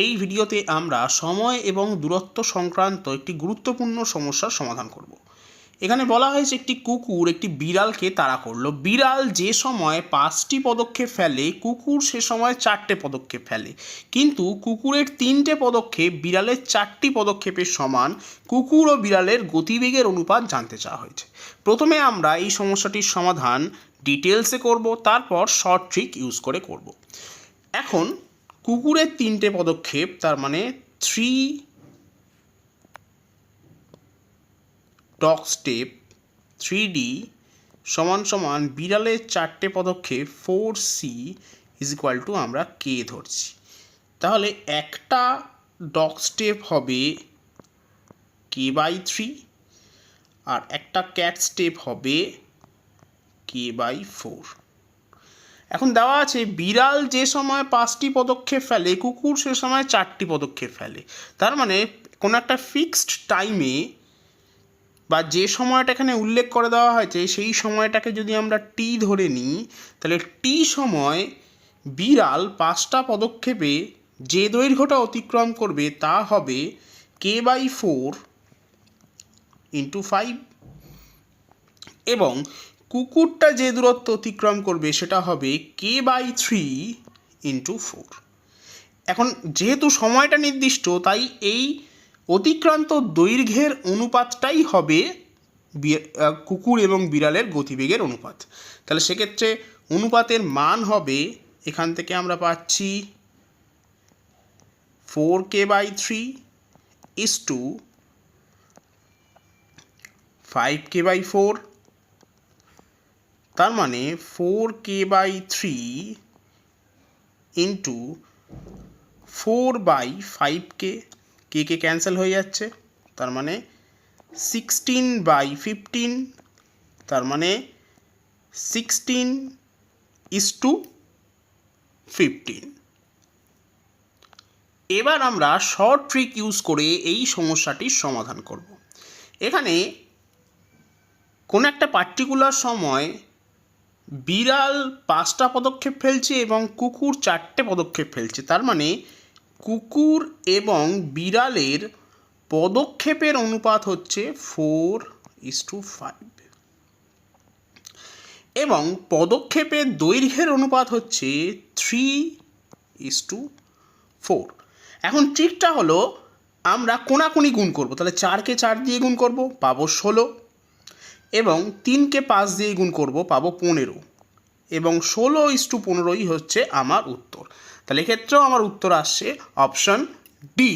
এই ভিডিওতে আমরা সময় এবং দূরত্ব সংক্রান্ত একটি গুরুত্বপূর্ণ সমস্যার সমাধান করব। এখানে বলা হয়েছে একটি কুকুর একটি বিড়ালকে তাড়া করল। বিড়াল যে সময় পাঁচটি পদক্ষেপ ফেলে, কুকুর সে সময় চারটে পদক্ষেপ ফেলে। কিন্তু কুকুরের তিনটে পদক্ষেপ বিড়ালের চারটি পদক্ষেপের সমান, কুকুর ও বিড়ালের গতিবেগের অনুপাত জানতে চাওয়া হয়েছে। প্রথমে আমরা এই সমস্যাটির সমাধান ডিটেলসে করব, তারপর শর্ট ট্রিক ইউজ করে করব। এখন কুকুরের তিনটে পদক্ষেপ, তার মানে three dog step three D সমান সমান বিড়ালের চারটে পদক্ষেপ four C is equal to আমরা কে ধরছি। তাহলে একটা ডগ স্টেপ হবে কে বাই থ্রি আর একটা ক্যাট স্টেপ হবে কে বাই ফোর এখন দেওয়া আছে, বিড়াল যে সময় পাঁচটি পদক্ষেপ ফেলে, কুকুর সে সময় চারটি পদক্ষেপ ফেলে। তার মানে কোনো একটা ফিক্সড টাইমে বা যে সময়টা এখানে উল্লেখ করে দেওয়া হয়েছে, সেই সময়টাকে যদি আমরা টি ধরে নিই, তাহলে টি সময় বিড়াল পাঁচটা পদক্ষেপে যে দৈর্ঘ্যটা অতিক্রম করবে, তা হবে K by four into five এবং কুকুরটা যে দূরত্ব অতিক্রম করবে সেটা হবে K by three into four এখন যেহেতু সময়টা নির্দিষ্ট, তাই এই অতিক্রান্ত দৈর্ঘ্যের অনুপাতটাই হবে কুকুর এবং বিড়ালের গতিবেগের অনুপাত। তাহলে সেক্ষেত্রে অনুপাতের মান হবে এখান থেকে আমরা পাচ্ছি four K by three is to five K by four তার মানে four K by three into four by five K K K cancel হয়ে যাচ্ছে, তার মানে সিক্সটিন বাই ফিফটিন, তার মানে সিক্সটিন ইস টু ফিফটিন। এবার আমরা শর্ট ট্রিক ইউজ করে এই সমস্যাটির সমাধান করব। এখানে কোনো একটা পার্টিকুলার সময় বিড়াল পাঁচটা পদক্ষেপ ফেলছে এবং কুকুর চারটে পদক্ষেপ ফেলছে। তার মানে কুকুর এবং বিড়ালের পদক্ষেপের অনুপাত হচ্ছে ফোর ইস টু ফাইভ। এবং পদক্ষেপের দৈর্ঘ্যের অনুপাত হচ্ছে থ্রি ইস টু ফোর। এখন ট্রিকটা হলো আমরা কোনাকুনি গুণ করব। তাহলে চারকে চার দিয়ে গুণ করব, পাবো ষোলো। এবং তিনকে পাঁচ দিয়ে গুণ করব, পাবো পনেরো। এবং ষোলো ইস টু পনেরোই হচ্ছে আমার উত্তর। তাহলে এক্ষেত্রেও আমার উত্তর আসছে অপশন ডি।